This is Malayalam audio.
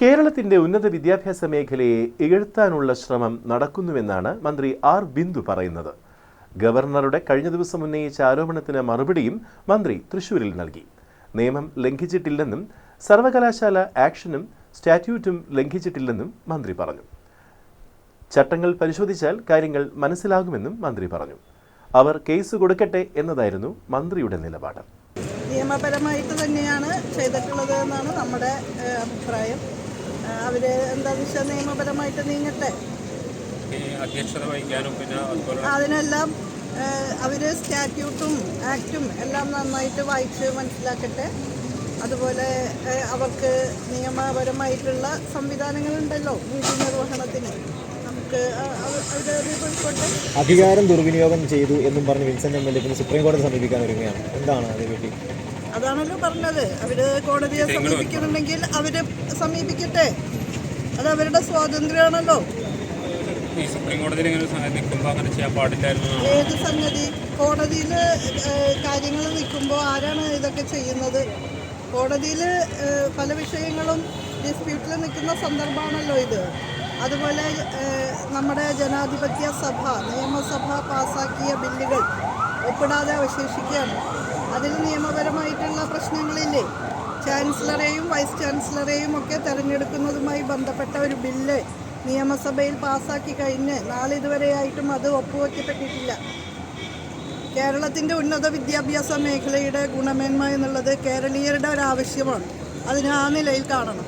കേരളത്തിന്റെ ഉന്നത വിദ്യാഭ്യാസ മേഖലയെ ഇകഴ്ത്താനുള്ള ശ്രമം നടക്കുന്നുവെന്നാണ് മന്ത്രി ആർ ബിന്ദു പറയുന്നത്. ഗവർണറുടെ കഴിഞ്ഞ ദിവസം ഉന്നയിച്ച ആരോപണത്തിന് മറുപടിയും മന്ത്രി തൃശൂരിൽ നൽകി. നിയമം ലംഘിച്ചിട്ടില്ലെന്നും സർവകലാശാല ആക്ഷനും സ്റ്റാറ്റ്യൂട്ടും ലംഘിച്ചിട്ടില്ലെന്നും മന്ത്രി പറഞ്ഞു. ചട്ടങ്ങൾ പരിശോധിച്ചാൽ കാര്യങ്ങൾ മനസ്സിലാകുമെന്നും മന്ത്രി പറഞ്ഞു. അവർ കേസ് കൊടുക്കട്ടെ എന്നതായിരുന്നു മന്ത്രിയുടെ നിലപാട്. നിയമപരമായിട്ട് തന്നെയാണ് ചെയ്തിട്ടുള്ളത് എന്നാണ് നമ്മുടെ അഭിപ്രായം. അവർ എന്താണെന്ന് വെച്ചാൽ നിയമപരമായിട്ട് നീങ്ങട്ടെ? ഈ അധ്യക്ഷത വഹിക്കാനും പിന്നെ അതിനെല്ലാം അവർ സ്റ്റാറ്റ്യൂട്ടും ആക്റ്റും എല്ലാം നന്നായിട്ട് വായിച്ച് മനസ്സിലാക്കട്ടെ. അതുപോലെ അവർക്ക് നിയമപരമായിട്ടുള്ള സംവിധാനങ്ങളുണ്ടല്ലോ വീട്ടു നിർവഹണത്തിന്. അധികാരം ദുർവിനിയോഗം ചെയ്തു എന്നും പറഞ്ഞ് Vincent M L A supreme കോടതി സമീപിക്കാൻ ഒരുങ്ങുകയാണ്. എന്താണ് അതേപറ്റി അതാണല്ലോ പറഞ്ഞത്. അവർ കോടതിയെ സമീപിക്കുന്നുണ്ടെങ്കിൽ അവർ സമീപിക്കട്ടെ. അത് അവരുടെ സ്വാതന്ത്ര്യമാണല്ലോ. ഈ സുപ്രീം കോടതിയിൽ ഇങ്ങനെ നിൽക്കുമ്പോൾ അങ്ങനെ ചെയ്യാൻ പാടില്ലായിരുന്നു ഏത് സംഗതി? കോടതിയിൽ കാര്യങ്ങൾ നിൽക്കുമ്പോൾ ആരാണ് ഇതൊക്കെ ചെയ്യുന്നത്? കോടതിയിൽ പല വിഷയങ്ങളും ഡിസ്പ്യൂട്ടിൽ നിൽക്കുന്ന സന്ദർഭമാണല്ലോ ഇത്. അതുപോലെ നമ്മുടെ ജനാധിപത്യ സഭ നിയമസഭ പാസാക്കിയ ബില്ലുകൾ ഒപ്പിടാതെ അവശേഷിക്കുകയാണ്. അതിൽ നിയമപരമായിട്ടുള്ള പ്രശ്നങ്ങളില്ലേ? ചാൻസലറെയും വൈസ് ചാൻസലറെയും ഒക്കെ തെരഞ്ഞെടുക്കുന്നതുമായി ബന്ധപ്പെട്ട ഒരു ബില്ല് നിയമസഭയിൽ പാസാക്കി കഴിഞ്ഞ് നാളിതുവരെയായിട്ടും അത് ഒപ്പുവെക്കപ്പെട്ടിട്ടില്ല. കേരളത്തിന്റെ ഉന്നത വിദ്യാഭ്യാസ മേഖലയുടെ ഗുണമേന്മ എന്നുള്ളത് കേരളീയരുടെ ഒരു ആവശ്യമാണ് അതിന് ആ നിലയിൽ കാണണം.